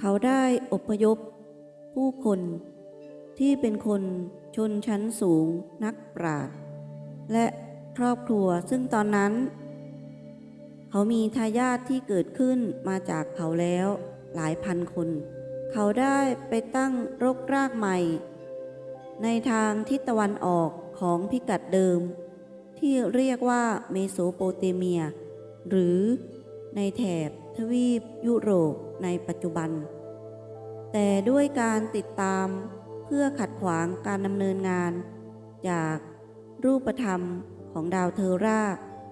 เขาได้อพยพผู้คนที่เป็นคนชนชั้นสูงนักปราชญ์และครอบครัวซึ่งตอนนั้น เขามีทายาทที่เกิดขึ้นมาจากเขาแล้วหลายพันคน เขาได้ไปตั้งรกรากใหม่ ในทางทิศตะวันออกของพิกัดเดิม ที่เรียกว่าเมโสโปเตเมีย หรือในแถบ ทวีปยุโรปในปัจจุบัน แต่ด้วยการติดตามเพื่อขัดขวางการดำเนินงาน จากรูปธรรมของดาวเทอร่า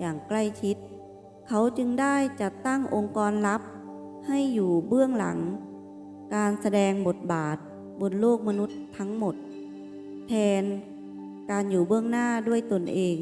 อย่างใกล้ชิด เขาจึงได้จัดตั้งองค์กรลับ ให้อยู่เบื้องหลัง การแสดงบทบาทบนโลกมนุษย์ทั้งหมด แทนการอยู่เบื้องหน้าด้วยตนเอง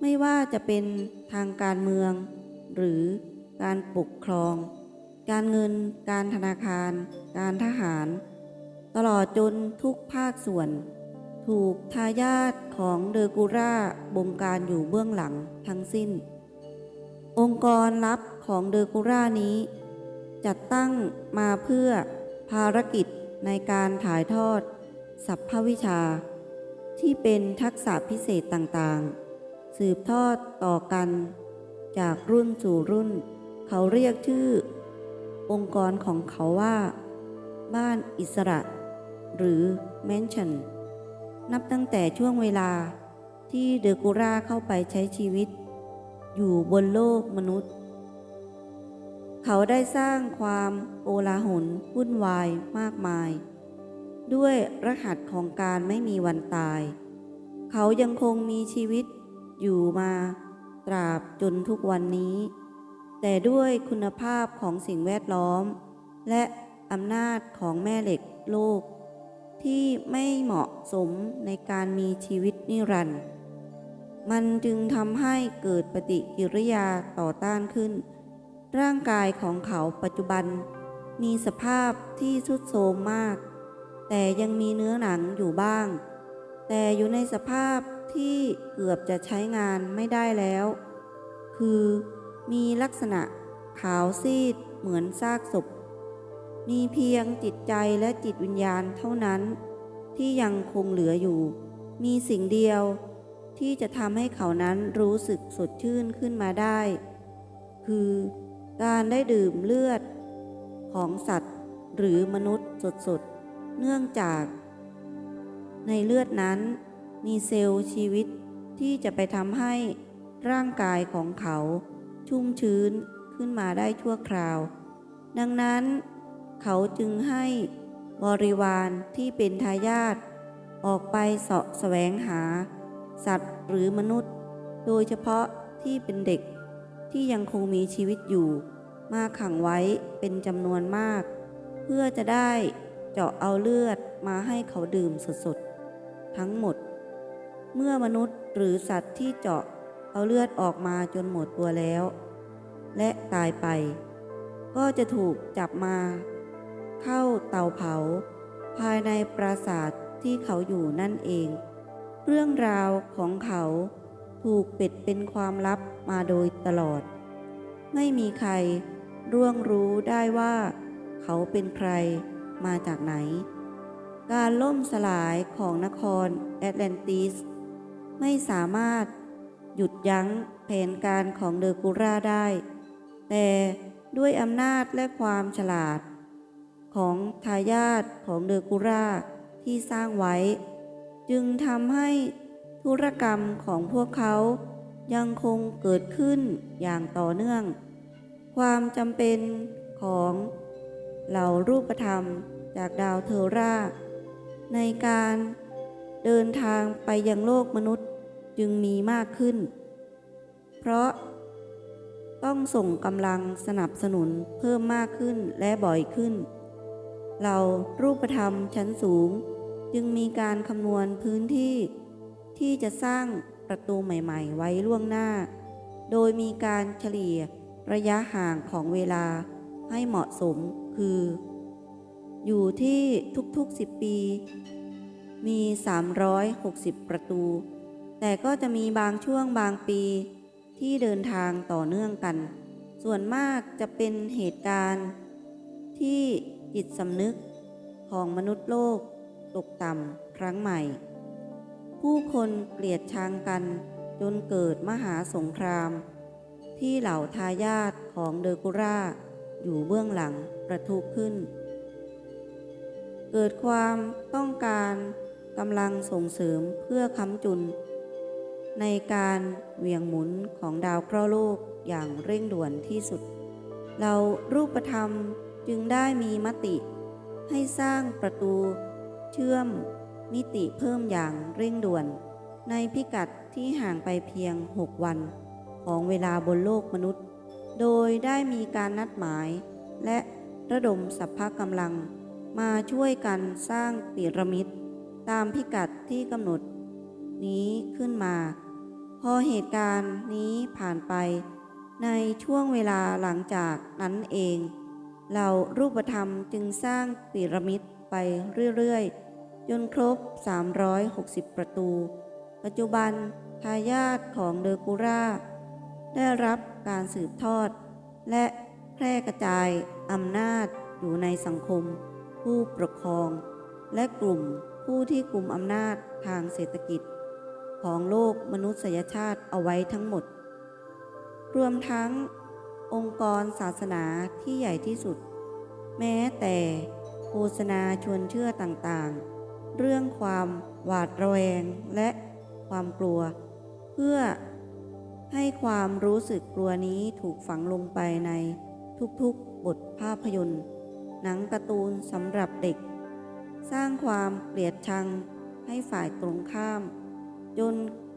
ไม่ว่าจะเป็นทางการเมือง หรือ การปกครอง การเงิน การธนาคาร การทหาร ตลอดจนทุกภาคส่วน ถูกทายาทของเดอกูราบงการอยู่เบื้องหลังทั้งสิ้น องค์กรลับของเดอกูรานี้ จัดตั้งมาเพื่อภารกิจในการถ่ายทอดสัพพวิชา ที่เป็นทักษะพิเศษต่างๆ สืบทอดต่อกันจากรุ่นสู่รุ่น เขาเรียกชื่อ องค์กรของเขาว่า บ้านอิสระ หรือ Mansion นับตั้งแต่ช่วงเวลาที่เดอกูราเข้าไปใช้ชีวิต อยู่บนโลกมนุษย์ เขาได้สร้างความโอลาหลวุ่นวายมากมาย ด้วยรหัสของการไม่มีวันตาย เขายังคงมีชีวิตอยู่มาตราบจนทุกวันนี้ แต่ด้วยคุณภาพของสิ่งแวดล้อม และอำนาจของแม่เหล็กโลก ที่ไม่เหมาะสมในการมีชีวิตนิรันดร์มันจึงทำให้เกิดปฏิกิริยาต่อต้านขึ้น ร่างกายของเขาปัจจุบัน มีสภาพที่ทรุดโทรมมาก แต่ยังมีเนื้อหนังอยู่บ้าง แต่อยู่ในสภาพที่เกือบจะใช้งานไม่ได้แล้ว คือ มีลักษณะขาวซีดเหมือนซากศพ มีเพียงจิตใจและจิตวิญญาณเท่านั้นที่ยังคงเหลืออยู่ มีสิ่งเดียวที่จะทำให้เขานั้นรู้สึกสดชื่นขึ้นมาได้ คือการได้ดื่มเลือดของสัตว์หรือมนุษย์สดๆ เนื่องจาก ในเลือดนั้นมีเซลล์ชีวิตที่จะไปทำให้ร่างกายของเขา ชุ่มชื้นขึ้นมาได้ชั่วคราว ดังนั้น เขาจึงให้บริวารที่เป็นทายาทออกไปเสาะแสวงหา สัตว์หรือมนุษย์ โดยเฉพาะที่เป็นเด็กที่ยังคงมีชีวิตอยู่ มาขังไว้เป็นจำนวนมาก เพื่อจะได้เจาะเอาเลือดมาให้เขาดื่มสดๆทั้งหมด เมื่อมนุษย์หรือสัตว์ที่เจาะ เอาเลือดออกมาจนหมดตัวแล้ว และตายไป ก็จะถูกจับมา เข้าเตาเผา ภายในปราสาทที่เขาอยู่นั่นเอง เรื่องราวของเขาถูกปิดเป็นความลับมาโดยตลอด ไม่มีใครร่วงรู้ได้ว่า เขาเป็นใครมาจากไหน การล่มสลายของนครแอตแลนติส ไม่สามารถ หยุดยั้งแผนการของเดอกูราได้ แต่ด้วยอำนาจและความฉลาด ของทายาทของเดอกูราที่สร้างไว้ จึงทำให้ธุรกรรมของพวกเขายังคงเกิดขึ้นอย่างต่อเนื่อง ความจำเป็นของเหล่ารูปธรรมจากดาวเทอร่า ในการเดินทางไปยังโลกมนุษย์ จึงมีมากขึ้น เพราะต้องส่งกำลังสนับสนุนเพิ่มมากขึ้นและบ่อยขึ้น เรารูปธรรมชั้นสูง จึงมีการคำนวณพื้นที่ ที่จะสร้างประตูใหม่ๆ ไว้ล่วงหน้า โดยมีการเฉลี่ยระยะห่างของเวลาให้เหมาะสมคือ อยู่ที่ทุกๆ 10 ปี มี 360 ประตู แต่ก็จะมีบางช่วงบางปีที่เดินทางต่อเนื่องกัน ส่วนมากจะเป็นเหตุการณ์ที่จิตสำนึกของมนุษย์โลกตกต่ำครั้งใหม่ ผู้คนเกลียดชังกันจนเกิดมหาสงคราม ที่เหล่าทายาทของเดอร์กุราอยู่เบื้องหลังประทุขึ้น เกิดความต้องการกำลังส่งเสริมเพื่อค้ำจุน ในการเหวี่ยงหมุนของดาวเคราะห์โลกอย่างเร่งด่วนที่สุด เรารูปธรรมจึงได้มีมติ ให้สร้างประตู เชื่อมมิติเพิ่มอย่างเร่งด่วน ในพิกัดที่ห่างไปเพียง 6 วัน ของเวลาบนโลกมนุษย์ โดยได้มีการนัดหมาย และระดมสัพพะกำลัง มาช่วยกันสร้างปิรามิด ตามพิกัดที่กำหนด นี้ขึ้นมา พอเหตุการณ์นี้ผ่านไป ในช่วงเวลาหลังจากนั้นเองเรารูปธรรมจึงสร้างปิรามิดไปเรื่อยๆ จนครบ 360 ประตู ปัจจุบันทายาทของเดอร์กูราได้รับการสืบทอด และแพร่กระจายอำนาจอยู่ในสังคม ผู้ปกครอง และกลุ่มผู้ที่กลุ่มอำนาจทางเศรษฐกิจ ของโลกมนุษยชาติเอาไว้ทั้งหมด รวมทั้งองค์กรศาสนาที่ใหญ่ที่สุด แม้แต่โฆษณาชวนเชื่อต่างๆ เรื่องความหวาดระแวงและความกลัว เพื่อให้ความรู้สึกกลัวนี้ถูกฝังลงไปในทุกๆบทภาพยนตร์ หนังการ์ตูนสำหรับเด็ก สร้างความเกลียดชังให้ฝ่ายตรงข้าม จน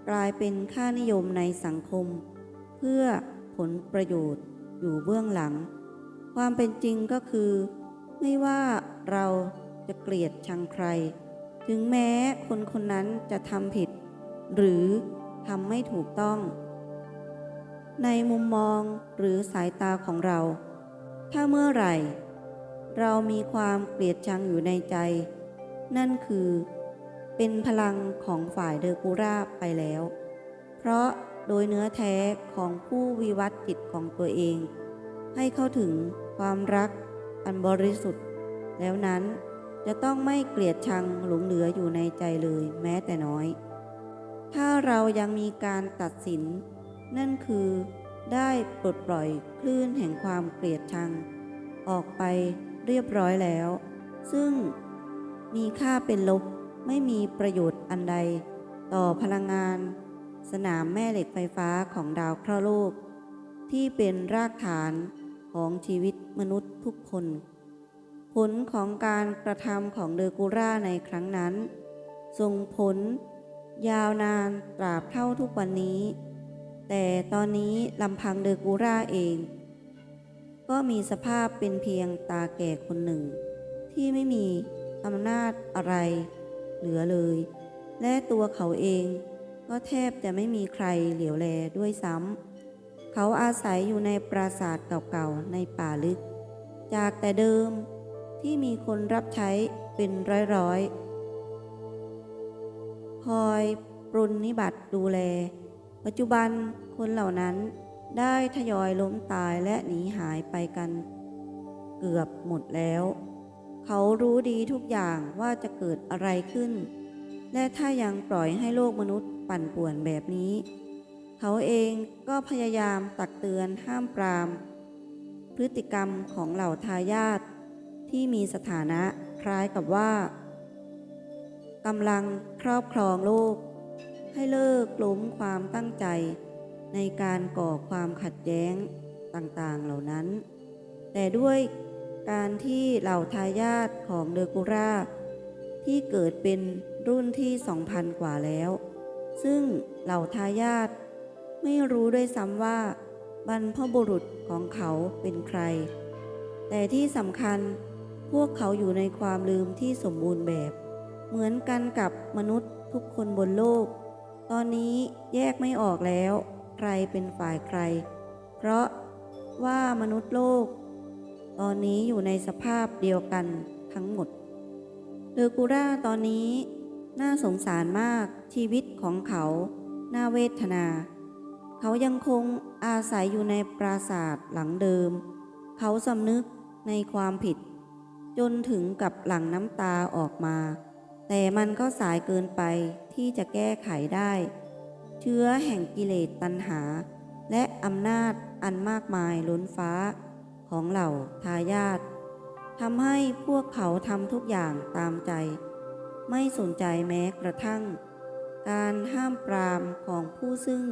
กลายเป็นค่านิยมในสังคม เพื่อผลประโยชน์อยู่เบื้องหลัง ความเป็นจริงก็คือ ไม่ว่าเราจะเกลียดชังใคร ถึงแม้คนคนนั้นจะทำผิด หรือทำไม่ถูกต้อง ในมุมมองหรือสายตาของเรา ถ้าเมื่อไหร่ เรามีความเกลียดชังอยู่ในใจ นั่นคือ เป็นพลังของฝ่ายเดอร์กูราไปแล้ว เพราะโดยเนื้อแท้ของผู้วิวัตจิตของตัวเอง ให้เข้าถึงความรักอันบริสุทธิ์ แล้วนั้นจะต้องไม่เกลียดชังหลงเหลืออยู่ในใจเลยแม้แต่น้อย ถ้าเรายังมีการตัดสิน นั่นคือได้ปลดปล่อยคลื่นแห่งความเกลียดชัง ออกไปเรียบร้อยแล้ว ซึ่งมีค่าเป็นลบ ไม่มีประโยชน์อันใด ต่อพลังงาน สนามแม่เหล็กไฟฟ้าของดาวเคราะห์โลก ที่เป็นรากฐานของชีวิตมนุษย์ทุกคน ผลของการกระทำของเดอร์กูร่าในครั้งนั้น ส่งผล ยาวนานตราบเท่าทุกวันนี้ แต่ตอนนี้ลำพังเดอร์กูร่าเอง ก็มีสภาพเป็นเพียงตาแก่คนหนึ่ง ที่ไม่มีอำนาจอะไร เหลือเลย และตัวเขาเองก็แทบจะไม่มีใครเหลียวแลด้วยซ้ำ เขาอาศัยอยู่ในปราสาทเก่าๆในป่าลึก จากแต่เดิมที่มีคนรับใช้เป็นร้อยๆ คอยปรนนิบัติดูแล ปัจจุบันคนเหล่านั้นได้ทยอยล้มตายและหนีหายไปกัน เกือบหมดแล้ว เขารู้ดีทุกอย่างว่าจะเกิดอะไรขึ้น และถ้ายังปล่อยให้โลกมนุษย์ปั่นป่วนแบบนี้ เขาเองก็พยายามตักเตือนห้ามปราม พฤติกรรมของเหล่าทายาทที่มีสถานะคล้ายกับว่ากำลังครอบครองโลก ให้เลิกล้มความตั้งใจ ในการก่อความขัดแย้งต่างๆเหล่านั้น แต่ด้วย การที่เหล่าทายาทของเดอกูราที่เกิดเป็นรุ่นที่ 2,000 กว่าแล้ว ซึ่งเหล่าทายาทไม่รู้ด้วยซ้ำว่า บรรพบุรุษของเขาเป็นใคร แต่ที่สำคัญพวกเขาอยู่ในความลืมที่สมบูรณ์แบบ เหมือนกันกับมนุษย์ทุกคนบนโลก ตอนนี้แยกไม่ออกแล้ว ใครเป็นฝ่ายใคร เพราะว่ามนุษย์โลก ตอนนี้อยู่ในสภาพเดียวกันทั้งหมดเดอร์กูราตอนนี้น่าสงสารมากชีวิตของเขาน่าเวทนา เขายังคงอาศัยอยู่ในปราสาทหลังเดิม เขาสำนึกในความผิด จนถึงกับหลั่งน้ำตาออกมา แต่มันก็สายเกินไปที่จะแก้ไขได้ เชื้อแห่งกิเลสตัณหา และอำนาจอันมากมายล้นฟ้า ของเหล่าทายาททำให้พวกเขาทำทุกอย่างตามใจ ไม่สนใจแม้กระทั่ง การห้ามปรามของผู้ซึ่ง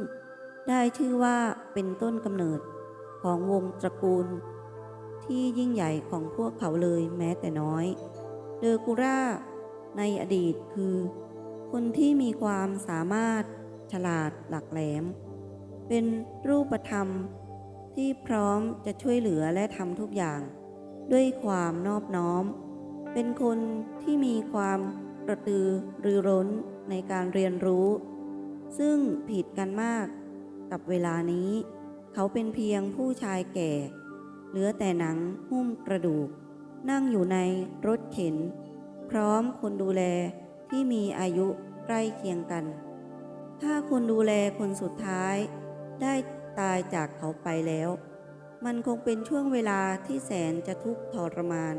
ได้ชื่อว่าเป็นต้นกำเนิดของวงตระกูล ที่ยิ่งใหญ่ของพวกเขาเลยแม้แต่น้อยเดอกูร่าในอดีตคือ คนที่มีความสามารถฉลาดหลักแหลม เป็นรูปธรรม ที่พร้อมจะช่วยเหลือและทำทุกอย่าง ด้วยความนอบน้อม เป็นคนที่มีความกระตือรือร้นในการเรียนรู้ ซึ่งผิดกันมากกับเวลานี้ เขาเป็นเพียงผู้ชายแก่ เหลือแต่หนังหุ้มกระดูก นั่งอยู่ในรถเข็น พร้อมคนดูแลที่มีอายุใกล้เคียงกัน ถ้าคนดูแลคนสุดท้ายได้ ตายจากเขาไปแล้ว มันคงเป็นช่วงเวลาที่แสนจะทุกข์ทรมาน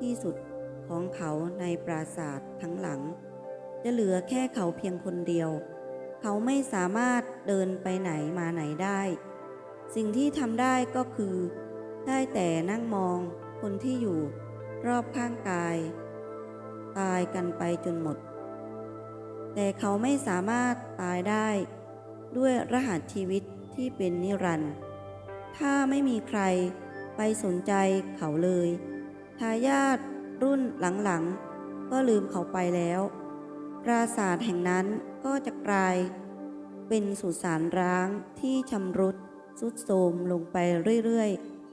ที่สุดของเขาในปราสาททั้งหลัง จะเหลือแค่เขาเพียงคนเดียว เขาไม่สามารถเดินไปไหนมาไหนได้ สิ่งที่ทำได้ก็คือ ได้แต่นั่งมองคนที่อยู่รอบข้างกาย ตายกันไปจนหมด แต่เขาไม่สามารถตายได้ด้วยรหัสชีวิต ที่เป็นนิรันดร์ถ้าไม่มีใครไปสนใจเขาเลย ทายาทรุ่นหลังๆ ก็ลืมเขาไปแล้ว ปราสาทแห่งนั้นก็จะกลาย เป็นสุสานร้างที่ชำรุดสุดโทรมลงไปเรื่อย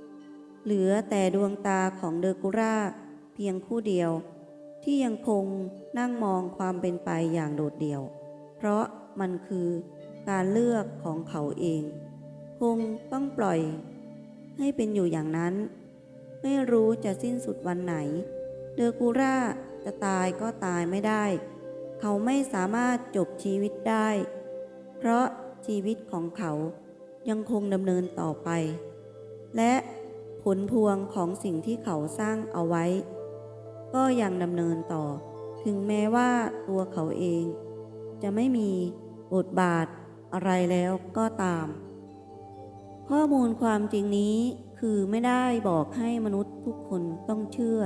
ๆ เหลือแต่ดวงตาของเดอกุราเพียงคู่เดียว ที่ยังคงนั่งมองความเป็นไปอย่างโดดเดี่ยว เพราะมันคือ การเลือกของเขาเอง คงต้องปล่อย ให้เป็นอยู่อย่างนั้น ไม่รู้จะสิ้นสุดวันไหน เดอกูร่าจะตายก็ตายไม่ได้ เขาไม่สามารถจบชีวิตได้ เพราะชีวิตของเขายังคงดำเนินต่อไป และผลพวงของสิ่งที่เขาสร้างเอาไว้ ก็ยังดำเนินต่อ ถึงแม้ว่าตัวเขาเอง จะไม่มีบทบาท อะไรแล้วก็ตาม ข้อมูลความจริงนี้คือไม่ได้บอกให้มนุษย์ทุกคนต้องเชื่อ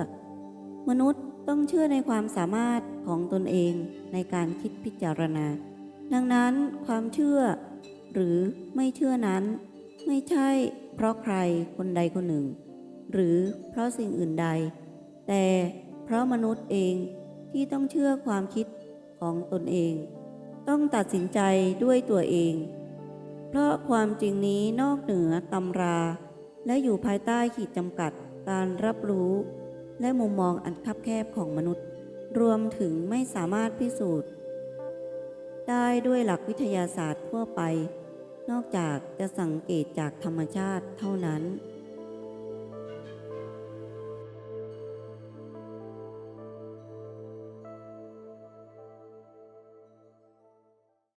มนุษย์ต้องเชื่อในความสามารถของตนเองในการคิดพิจารณา ดังนั้นความเชื่อ หรือไม่เชื่อนั้น ไม่ใช่เพราะใครคนใดคนหนึ่ง หรือเพราะสิ่งอื่นใด แต่เพราะมนุษย์เองที่ต้องเชื่อความคิดของตนเอง ต้องตัดสินใจด้วยตัวเอง เพราะความจริงนี้นอกเหนือตำรา และอยู่ภายใต้ขีดจำกัดการรับรู้ และมุมมองอันคับแคบของมนุษย์ รวมถึงไม่สามารถพิสูจน์ ได้ด้วยหลักวิทยาศาสตร์ทั่วไป นอกจากจะสังเกตจากธรรมชาติเท่านั้น